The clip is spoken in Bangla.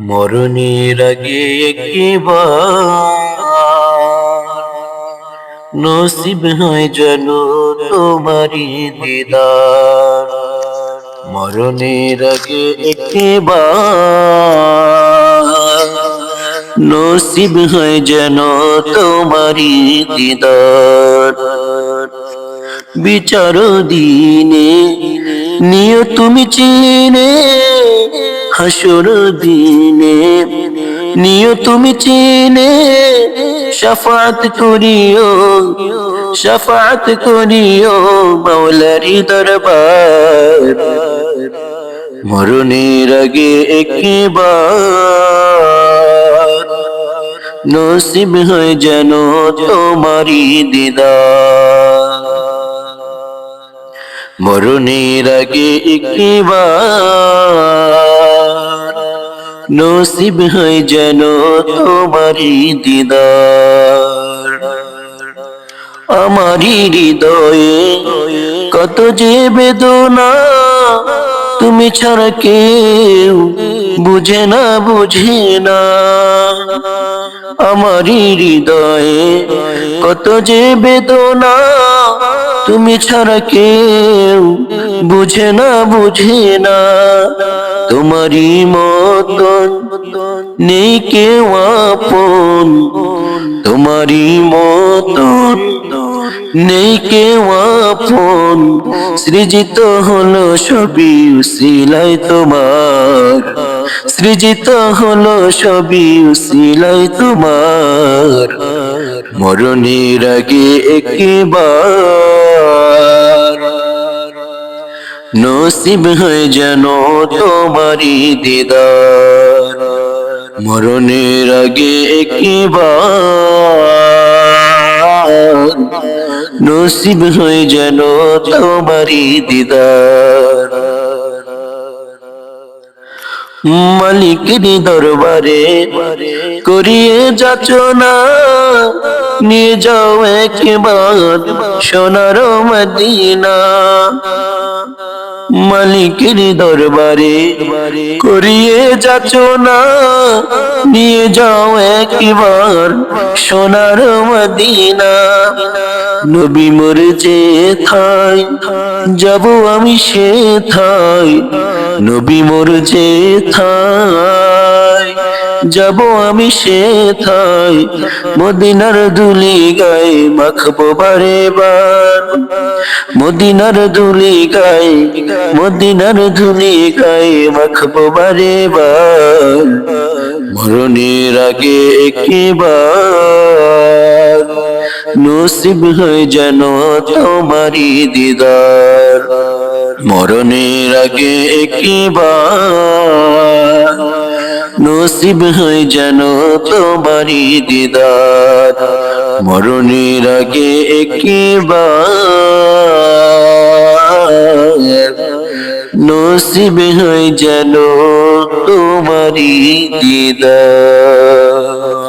মরণের আগে একবার। নসিব হয় যেন তোমারি দিদার। মরণের আগে একবার। নসিব হয় যেন তোমারি দিদার। বিচার দিনে নিয় তুমি চিনে হাসর দিনে। নিয় তুমি চিনে, শফাত করিও শফাত করিও মৌলারি দরবার। মরণের আগে একবার নসিব হয় যেন তোমারি দিদার। মরণের আগে একবার নসিব হয় যেন তোমারি দিদার। আমারি হৃদয়ে কত যে বেদনা, তুমি ছাড়া কেউ বুঝে না বুঝে না। আমারি হৃদয়ে কত যে বেদনা তুমি ছাড়া কেউ বুঝে না বুঝে না। তোমারই মতন নেই কেউ আপন। তোমারই মতন নেই কেউ আপন। সৃজিত হলো সবই উসিলাই তোমার। সৃজিত হলো সবই উসিলাই তোমার। মরণের আগে একবার নসিব হয়ে যেন তোমারি দিদার। মরণের আগে একবার নসিব হয়ে যেন তোমারি দিদার। মালিকের দরবারে করিয়ে যাচ্ছ না। নিয়ে যাও একবার সোনার মদিনা। মালিকের দরবারে করিয়ে যাচ্ছ না। নিয়ে যাও একবার সোনার মদিনা। নবী মোর যে থাই, যাব আমি সে থাই। নবী মোর যে থাই। যাব আমি সে থাই মদিনার দুলি গায়ে মাখবো বারে বার। মদিনার ধুলি গায়ে মদিনার ধুলি গায়ে মাখবো বারে বার। মরণের আগে একবার নসিব হয়ে যেন তোমারি দিদার। মরণের আগে একবার নসিব হয়ে যেন তোমারি দিদার। মরণের আগে একবার নসিব হয়ে যেন তোমারি দিদার।